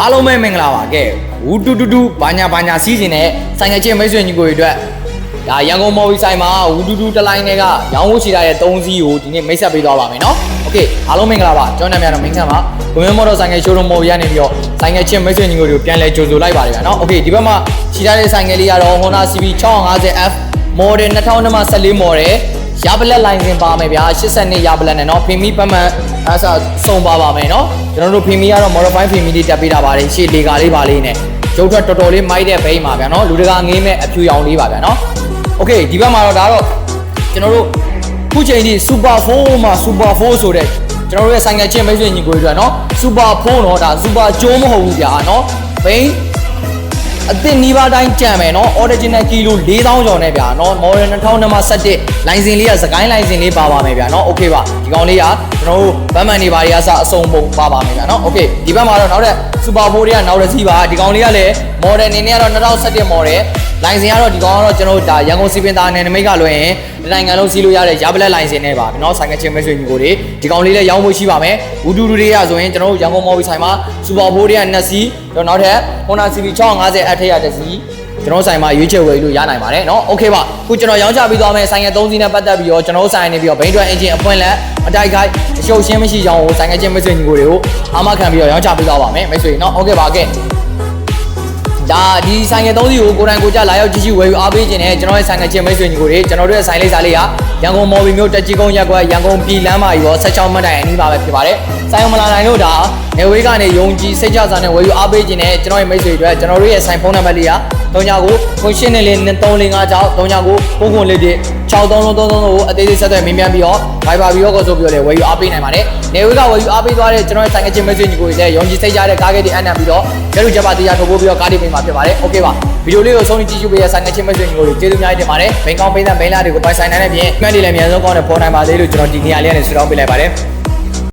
အားလုံးပဲမင်္ဂလာပါကဲဝူတူတူတူဘာညာဘာညာစီးကျင်တဲ့ဆိုင်ငယ်ချင်းမိတ်ဆွေညီကိုတွေအတွက်ဒါရန်ကုန်မော်ဝီဆိုင်မှာဝူတူတူတလိုင်းတွေကရောင်းဖို့ရှိထားတဲ့3စီးကိုဒီနေ့မိတ်ဆက်ပေးသွားပါမယ်နော်โอเคအားလုံးမင်္ဂလာပါကျွန်တော်နာမည်ကတော့မင်းခန့်ပါကွန်မြူမော်တော်ဆိုင်ငယ်ရှိုးရုံမော်ဝီကနေပြီးတော့ဆိုင်ငယ်ချင်းမိတ်ဆွေညီကိုတွေကိုပြန်လဲကြိုဆိုလိုက်ပါတယ်ဗျာနော်โอเคဒီဘက်မှာရှိထားတဲ့ဆိုင်ငယ်လေးကတော့ Honda CB 650F model 2014 model ရပလက်လိုင်စင်ပါမယ်ဗျာ82ရပလက်နဲ့เนาะဖီမီပတ်မှန် အဲဆိုစုံပါပါမယ်เนาะကျွန်တော်တို့ဖီမီကတော့ modify ဖီမီလေးတက်ပေးတာပါတယ်ရှေ့လေကာလေးပါလေးနဲ့ကျုပ်ထွက်တော်တော်လေးမိုက်တဲ့ဘိန်းပါဗျာเนาะလူတကာငေးမဲ့အဖြူရောင်လေးပါဗျာเนาะโอเคဒီဘက်မှာတော့ဒါတော့ကျွန်တော်တို့ခုချိန်ထိ super 4မှာ super 4ဆိုတဲ့ကျွန်တော်တို့ရဲ့ဆိုင်ငယ်ချင်းမိတ်ဆွေညီကိုတွေအတွက်เนาะ super 4เนาะဒါ super ကျိုးမဟုတ်ဘူးဗျာเนาะဘိန်း အသစ်နီးပါးတိုင်းကြံမယ်နော် original kilo 4000ကျော်နဲ့ဗျာနော် model 2021လိုင်စင်လေးကစကိုင်းလိုင်စင်လေးပါပါမယ်ဗျာနော် okay ပါဒီကောင်လေးကကျွန်တော်တို့ဗတ်မှန်တွေပါတွေကစအစုံပုံပါပါမယ်ဗျာနော် okay ဒီဘက်မှာတော့နောက်တဲ့ super 4တွေကနောက်တစ်စီးပါဒီကောင်လေးကလည်း model အနေနဲ့ကတော့2021 model လိုင်စင်ကတော့ဒီကောင်ကတော့ကျွန်တော်တို့ဒါရန်ကုန်စီပင်သားနယ်နိမိတ်ကလွှဲရင်ဒီနိုင်ငံလုံးစီးလို့ရတဲ့ရပလက်လိုင်စင်နဲ့ပါเนาะဆိုင်ကချင်းမဲဆွေညီကိုတွေဒီကောင်လေးလည်းရောင်းဖို့ရှိပါမယ်ဝူဒူဒူတွေကဆိုရင်ကျွန်တော်တို့ရန်ကုန်မော်ဘီဆိုင်မှာ super 4တွေက2စီးတော့နောက်ထပ် Honda CB 650အထက်ရတစ်စီးကျွန်တော်ဆိုင်မှာရွေးချယ်ဝယ်လို့ရနိုင်ပါတယ်เนาะโอเคပါခုကျွန်တော်ရောင်းချပေးသွားမယ်ဆိုင်ငယ်3စီးနဲ့ပတ်သက်ပြီးတော့ကျွန်တော်ဆိုင်နေပြီးတော့ဘိန်းတွဲအင်ဂျင်အပွင့်လက်အတိုက်ခိုက်အရှုပ်ရှင်းမရှိကြောင်းကိုဆိုင်ငယ်ချင်းမိတ်ဆွေညီကိုတွေကိုအာမခံပြီးတော့ရောင်းချပေးသွားပါမယ်မိတ်ဆွေเนาะโอเคပါကဲ ဒါဒီဆိုင်ငယ်သုံးစီးကိုကိုယ်တိုင်ကိုကြလာရောက်ကြည့်ကြည့်ဝယ်ယူအားပေးခြင်းနဲ့ကျွန်တော်ရဲ့ဆိုင်ငယ်ချင်းမိတ်ဆွေညီကိုတွေကျွန်တော်တို့ရဲ့ဆိုင်လေးစားလေးကရန်ကုန်မော်ဘီမြို့တက်ကြီးကုန်းရက်ကွက်ရန်ကုန်ပြည်လမ်းမကြီးပေါ်16မှတ်တိုင်အနီးပါပဲဖြစ်ပါတယ်။ဆိုင်အောင်မလာနိုင်လို့ဒါနေဝေးကနေယုံကြည်စိတ်ချစာနဲ့ဝယ်ယူအားပေးခြင်းနဲ့ကျွန်တော်ရဲ့မိတ်ဆွေတွေအတွက်ကျွန်တော်တို့ရဲ့ဆိုင်ဖုန်းနံပါတ်လေးက 39ကိုခွန်ရှင်းနေလေး345ကြောက်39ကိုပုံခွန်လေးတစ်6333ကိုအသေးသေးဆက်သွယ်မြင်မြန်ပြီးတော့ Viber ပြီးတော့ကိုဆိုပြီးတော့လည်းဝယ်ယူအားပေးနိုင်ပါတယ်။နေဝေးကဝယ်ယူအားပေးသွားတဲ့ကျွန်တော်ရဲ့ဆိုင်ငယ်ချင်းမိတ်ဆွေညီကိုတွေလည်းယုံကြည်စိတ်ချတဲ့ကားကဲတွေအနံ့ပြီးတော့ကျတို့ချက်ပါတရားထုတ်ဖို့ပြီးတော့ကားတွေပေးမှာဖြစ်ပါတယ်။ Okay ပါဗီဒီယိုလေးကိုဆုံးဖြတ်ကြည့်ရှုပေးရဆိုင်ငယ်ချင်းမိတ်ဆွေညီကိုတွေကျေးဇူးအများကြီးတင်ပါတယ်။ဘိန်ကောင်းပိန်းသက်ဘိန်းလာတွေကိုပိုင်ဆိုင်နိုင်တဲ့ပြင်မှတ်တွေလည်းအများဆုံးကောင်းတဲ့ပေါ်နိုင်ပါသေးလို့ကျွန်တော်ဒီနေရာလေးကနေဆုတောင်းပေးလိုက်ပါတယ်။